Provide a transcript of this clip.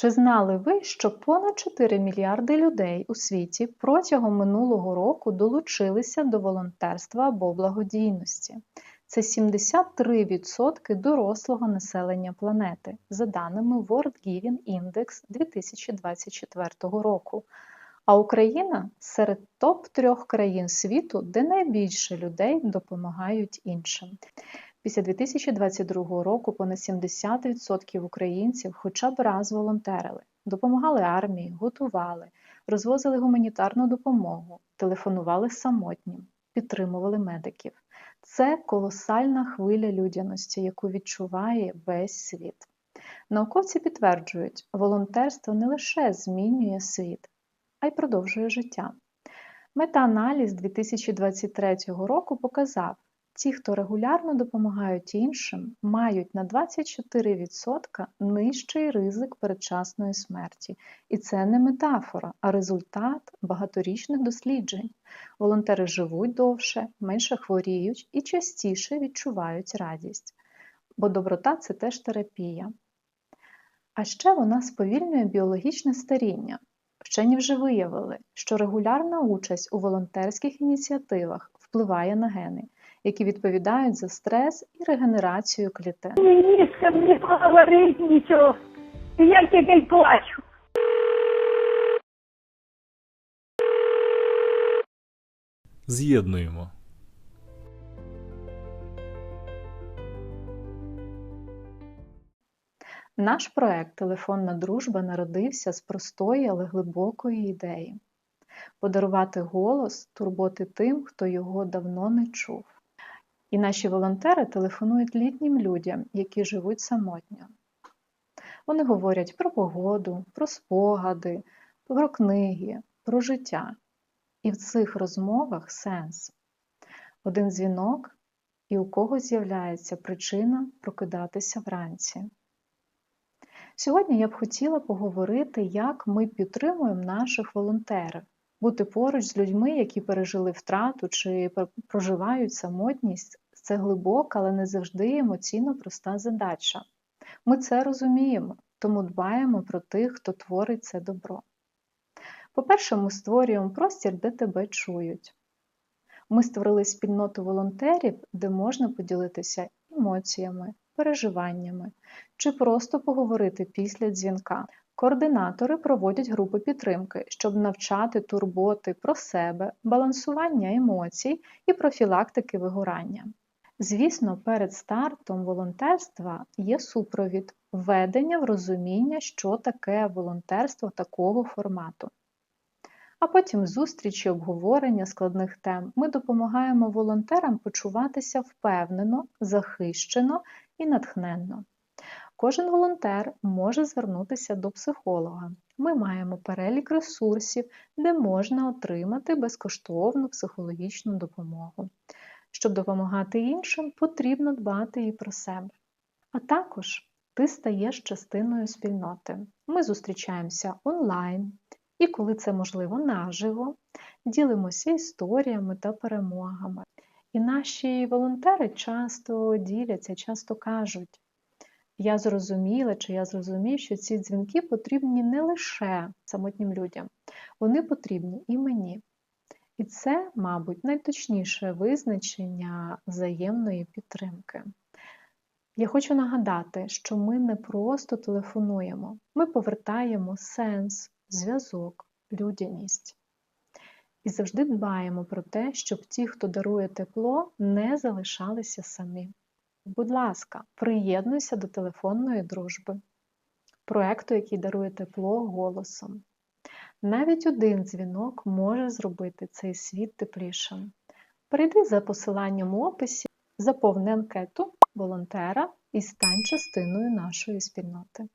Чи знали ви, що понад 4 мільярди людей у світі протягом минулого року долучилися до волонтерства або благодійності? Це 73% дорослого населення планети, за даними World Giving Index 2024 року. А Україна серед топ-3 країн світу, де найбільше людей допомагають іншим. Після 2022 року понад 70% українців хоча б раз волонтерили, допомагали армії, готували, розвозили гуманітарну допомогу, телефонували самотнім, підтримували медиків. Це колосальна хвиля людяності, яку відчуває весь світ. Науковці підтверджують, волонтерство не лише змінює світ, а й продовжує життя. Метааналіз 2023 року показав, ті, хто регулярно допомагають іншим, мають на 24% нижчий ризик передчасної смерті. І це не метафора, а результат багаторічних досліджень. Волонтери живуть довше, менше хворіють і частіше відчувають радість. Бо доброта це теж терапія. А ще вона сповільнює біологічне старіння. Вчені вже виявили, що регулярна участь у волонтерських ініціативах впливає на гени, які відповідають за стрес і регенерацію клітин. Мені з ким не поговорити нічого. Я тільки плачу. З'єднуємо. Наш проект Телефонна дружба народився з простої, але глибокої ідеї подарувати голос, турботи тим, хто його давно не чув. І наші волонтери телефонують літнім людям, які живуть самотньо. Вони говорять про погоду, про спогади, про книги, про життя. І в цих розмовах сенс. Один дзвінок, і у когось з'являється причина прокидатися вранці. Сьогодні я б хотіла поговорити, як ми підтримуємо наших волонтерів, бути поруч з людьми, які пережили втрату чи проживають самотність. Це глибока, але не завжди емоційно проста задача. Ми це розуміємо, тому дбаємо про тих, хто творить це добро. По-перше, ми створюємо простір, де тебе чують. Ми створили спільноту волонтерів, де можна поділитися емоціями, переживаннями чи просто поговорити після дзвінка. Координатори проводять групи підтримки, щоб навчати турботи про себе, балансування емоцій і профілактики вигорання. Звісно, перед стартом волонтерства є супровід, введення в розуміння, що таке волонтерство такого формату. А потім зустрічі, обговорення складних тем. Ми допомагаємо волонтерам почуватися впевнено, захищено і натхненно. Кожен волонтер може звернутися до психолога. Ми маємо перелік ресурсів, де можна отримати безкоштовну психологічну допомогу. Щоб допомагати іншим, потрібно дбати і про себе. А також ти стаєш частиною спільноти. Ми зустрічаємося онлайн і, коли це можливо, наживо, ділимося історіями та перемогами. І наші волонтери часто діляться, часто кажуть, я зрозуміла, чи я зрозумів, що ці дзвінки потрібні не лише самотнім людям, вони потрібні і мені. І це, мабуть, найточніше визначення взаємної підтримки. Я хочу нагадати, що ми не просто телефонуємо, ми повертаємо сенс, зв'язок, людяність. І завжди дбаємо про те, щоб ті, хто дарує тепло, не залишалися самі. Будь ласка, приєднуйся до телефонної дружби, проекту, який дарує тепло голосом. Навіть один дзвінок може зробити цей світ теплішим. Перейди за посиланням у описі, заповни анкету волонтера і стань частиною нашої спільноти.